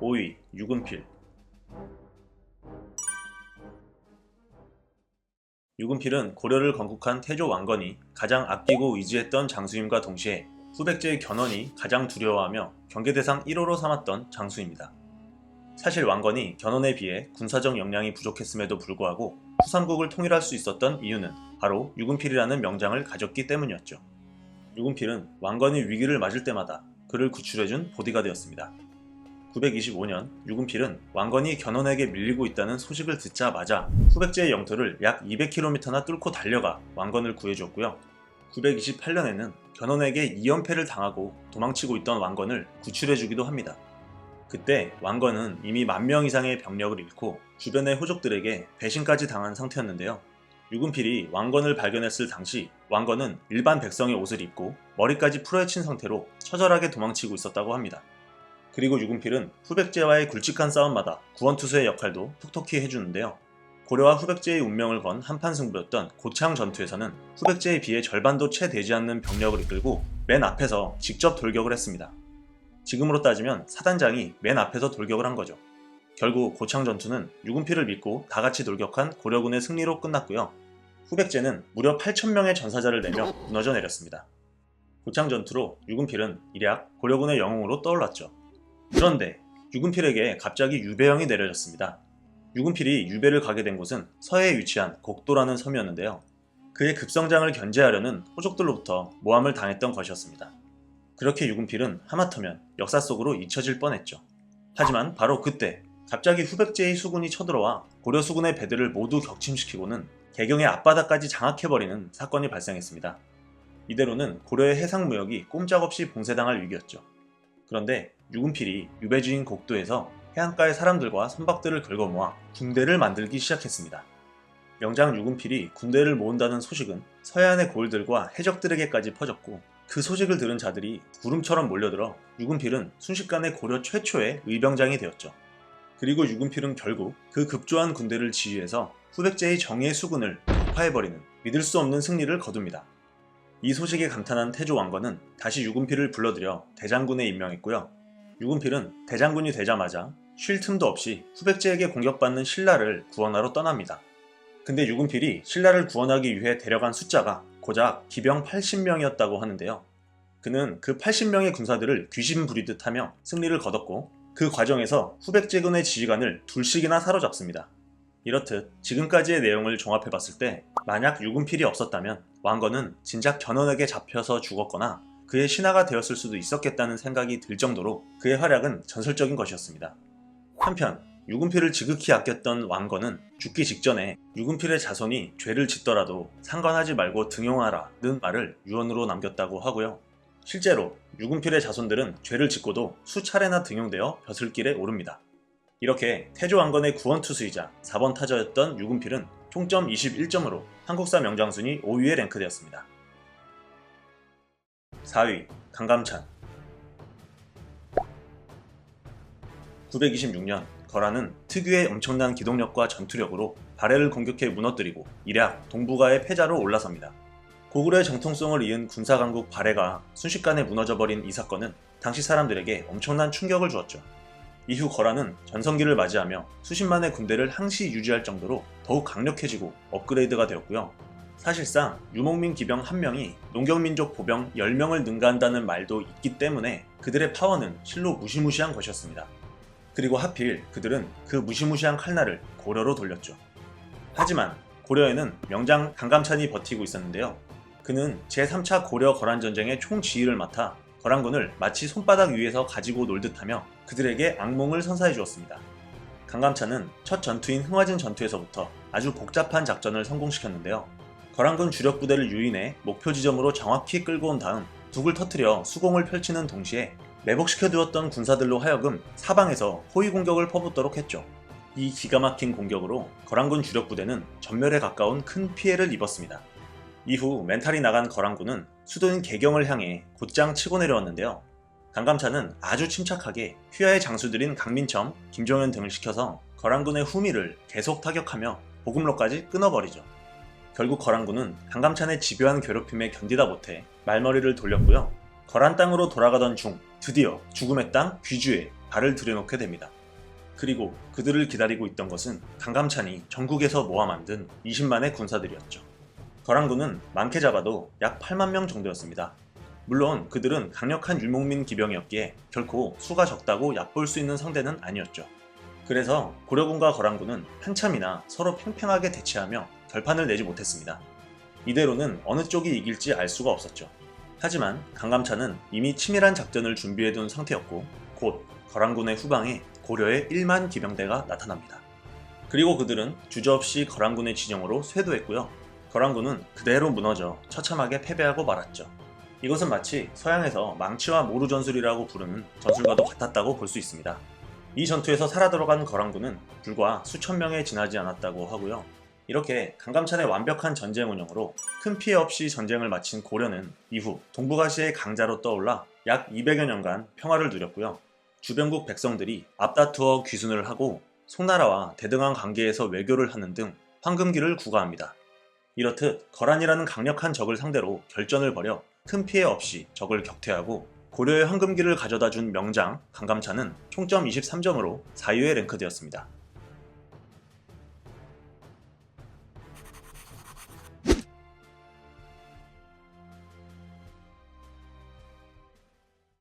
5위 유근필 유근필은 고려를 건국한 태조 왕건이 가장 아끼고 의지했던 장수임과 동시에 후백제의 견훤이 가장 두려워하며 경계 대상 1호로 삼았던 장수입니다. 사실 왕건이 견훤에 비해 군사적 역량이 부족했음에도 불구하고 후삼국을 통일할 수 있었던 이유는 바로 유근필이라는 명장을 가졌기 때문이었죠. 유근필은 왕건이 위기를 맞을 때마다 그를 구출해준 보디가드였습니다. 925년 유근필은 왕건이 견훤에게 밀리고 있다는 소식을 듣자마자 후백제의 영토를 약 200km나 뚫고 달려가 왕건을 구해주었고요. 928년에는 견훤에게 2연패를 당하고 도망치고 있던 왕건을 구출해주기도 합니다. 그때 왕건은 이미 만 명 이상의 병력을 잃고 주변의 호족들에게 배신까지 당한 상태였는데요. 유근필이 왕건을 발견했을 당시 왕건은 일반 백성의 옷을 입고 머리까지 풀어헤친 상태로 처절하게 도망치고 있었다고 합니다. 그리고 유근필은 후백제와의 굵직한 싸움마다 구원투수의 역할도 톡톡히 해주는데요. 고려와 후백제의 운명을 건 한판 승부였던 고창 전투에서는 후백제에 비해 절반도 채 되지 않는 병력을 이끌고 맨 앞에서 직접 돌격을 했습니다. 지금으로 따지면 사단장이 맨 앞에서 돌격을 한 거죠. 결국 고창 전투는 유근필을 믿고 다 같이 돌격한 고려군의 승리로 끝났고요. 후백제는 무려 8,000명의 전사자를 내며 무너져 내렸습니다. 고창 전투로 유근필은 일약 고려군의 영웅으로 떠올랐죠. 그런데 유근필에게 갑자기 유배형이 내려졌습니다. 유근필이 유배를 가게 된 곳은 서해에 위치한 곡도라는 섬이었는데요. 그의 급성장을 견제하려는 호족들로부터 모함을 당했던 것이었습니다. 그렇게 유근필은 하마터면 역사 속으로 잊혀질 뻔했죠. 하지만 바로 그때 갑자기 후백제의 수군이 쳐들어와 고려 수군의 배들을 모두 격침시키고는 개경의 앞바다까지 장악해버리는 사건이 발생했습니다. 이대로는 고려의 해상 무역이 꼼짝없이 봉쇄당할 위기였죠. 그런데 유근필이 유배지인 곡도에서 해안가의 사람들과 선박들을 긁어모아 군대를 만들기 시작했습니다. 명장 유근필이 군대를 모은다는 소식은 서해안의 고을들과 해적들에게까지 퍼졌고 그 소식을 들은 자들이 구름처럼 몰려들어 유근필은 순식간에 고려 최초의 의병장이 되었죠. 그리고 유근필은 결국 그 급조한 군대를 지휘해서 후백제의 정예 수군을 격파해버리는 믿을 수 없는 승리를 거둡니다. 이 소식에 감탄한 태조 왕건은 다시 유근필을 불러들여 대장군에 임명했고요. 유근필은 대장군이 되자마자 쉴 틈도 없이 후백제에게 공격받는 신라를 구원하러 떠납니다. 근데 유근필이 신라를 구원하기 위해 데려간 숫자가 고작 기병 80명이었다고 하는데요. 그는 그 80명의 군사들을 귀신 부리듯 하며 승리를 거뒀고 그 과정에서 후백제군의 지휘관을 둘씩이나 사로잡습니다. 이렇듯 지금까지의 내용을 종합해봤을 때 만약 유근필이 없었다면 왕건은 진작 견훤에게 잡혀서 죽었거나 그의 신하가 되었을 수도 있었겠다는 생각이 들 정도로 그의 활약은 전설적인 것이었습니다. 한편 유근필을 지극히 아꼈던 왕건은 죽기 직전에 유근필의 자손이 죄를 짓더라도 상관하지 말고 등용하라는 말을 유언으로 남겼다고 하고요. 실제로 유근필의 자손들은 죄를 짓고도 수차례나 등용되어 벼슬길에 오릅니다. 이렇게 태조 왕건의 구원투수이자 4번 타자였던 유근필은 총점 21점으로 한국사 명장순위 5위에 랭크되었습니다. 4위 강감찬 926년 거란은 특유의 엄청난 기동력과 전투력으로 발해를 공격해 무너뜨리고 일약 동북아의 패자로 올라섭니다. 고구려의 정통성을 이은 군사강국 발해가 순식간에 무너져버린 이 사건은 당시 사람들에게 엄청난 충격을 주었죠. 이후 거란은 전성기를 맞이하며 수십만의 군대를 항시 유지할 정도로 더욱 강력해지고 업그레이드가 되었고요. 사실상 유목민 기병 1명이 농경민족 보병 10명을 능가한다는 말도 있기 때문에 그들의 파워는 실로 무시무시한 것이었습니다. 그리고 하필 그들은 그 무시무시한 칼날을 고려로 돌렸죠. 하지만 고려에는 명장 강감찬이 버티고 있었는데요. 그는 제3차 고려 거란 전쟁의 총지휘를 맡아 거란군을 마치 손바닥 위에서 가지고 놀듯 하며 그들에게 악몽을 선사해 주었습니다. 강감찬은 첫 전투인 흥화진 전투에서부터 아주 복잡한 작전을 성공시켰는데요. 거란군 주력 부대를 유인해 목표 지점으로 정확히 끌고 온 다음 북을 터뜨려 수공을 펼치는 동시에 매복시켜두었던 군사들로 하여금 사방에서 호위 공격을 퍼붓도록 했죠. 이 기가 막힌 공격으로 거란군 주력 부대는 전멸에 가까운 큰 피해를 입었습니다. 이후 멘탈이 나간 거란군은 수도인 개경을 향해 곧장 치고 내려왔는데요. 강감찬은 아주 침착하게 휘하의 장수들인 강민첨, 김종현 등을 시켜서 거란군의 후미를 계속 타격하며 보급로까지 끊어버리죠. 결국 거란군은 강감찬의 집요한 괴롭힘에 견디다 못해 말머리를 돌렸고요. 거란 땅으로 돌아가던 중 드디어 죽음의 땅 귀주에 발을 들여놓게 됩니다. 그리고 그들을 기다리고 있던 것은 강감찬이 전국에서 모아 만든 20만의 군사들이었죠. 거란군은 많게 잡아도 약 8만 명 정도였습니다. 물론 그들은 강력한 유목민 기병이었기에 결코 수가 적다고 얕볼 수 있는 상대는 아니었죠. 그래서 고려군과 거란군은 한참이나 서로 팽팽하게 대치하며 결판을 내지 못했습니다. 이대로는 어느 쪽이 이길지 알 수가 없었죠. 하지만 강감찬은 이미 치밀한 작전을 준비해둔 상태였고 곧 거란군의 후방에 고려의 1만 기병대가 나타납니다. 그리고 그들은 주저없이 거란군의 진영으로 쇄도했고요. 거란군은 그대로 무너져 처참하게 패배하고 말았죠. 이것은 마치 서양에서 망치와 모루 전술이라고 부르는 전술과도 같았다고 볼 수 있습니다. 이 전투에서 살아 들어간 거란군은 불과 수천 명에 지나지 않았다고 하고요. 이렇게 강감찬의 완벽한 전쟁 운영으로 큰 피해 없이 전쟁을 마친 고려는 이후 동북아시아의 강자로 떠올라 약 200여 년간 평화를 누렸고요. 주변국 백성들이 앞다투어 귀순을 하고 송나라와 대등한 관계에서 외교를 하는 등 황금기를 구가합니다. 이렇듯 거란이라는 강력한 적을 상대로 결전을 벌여 큰 피해 없이 적을 격퇴하고 고려의 황금기를 가져다 준 명장 강감찬은 총점 23점으로 4위에 랭크되었습니다.